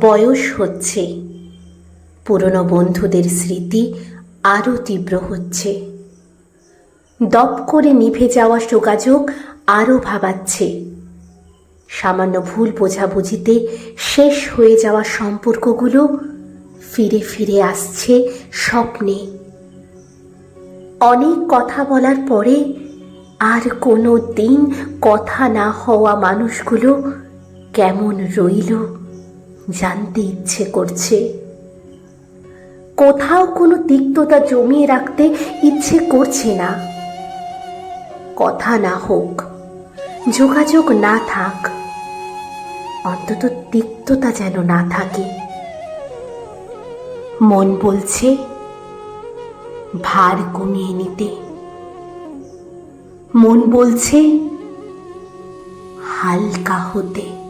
বয়স হচ্ছে। পুরনো বন্ধুদের স্মৃতি আরও তীব্র হচ্ছে। দপ করে নিভে যাওয়া যোগাযোগ আরও ভাবাচ্ছে। সামান্য ভুল বোঝাবুঝিতে শেষ হয়ে যাওয়া সম্পর্কগুলো ফিরে ফিরে আসছে স্বপ্নে। অনেক কথা বলার পরে আর কোনো দিন কথা না হওয়া মানুষগুলো কেমন রইল? জানতে ইচ্ছে করছে। কোথাও কোনো তিক্ততা জমিয়ে রাখতে ইচ্ছে করছে না। কথা না হোক, যোগাযোগ না থাক, অন্তত তিক্ততা যেন না থাকে। মন বলছে, ভার কমিয়ে নিতে। মন বলছে, হালকা হতে।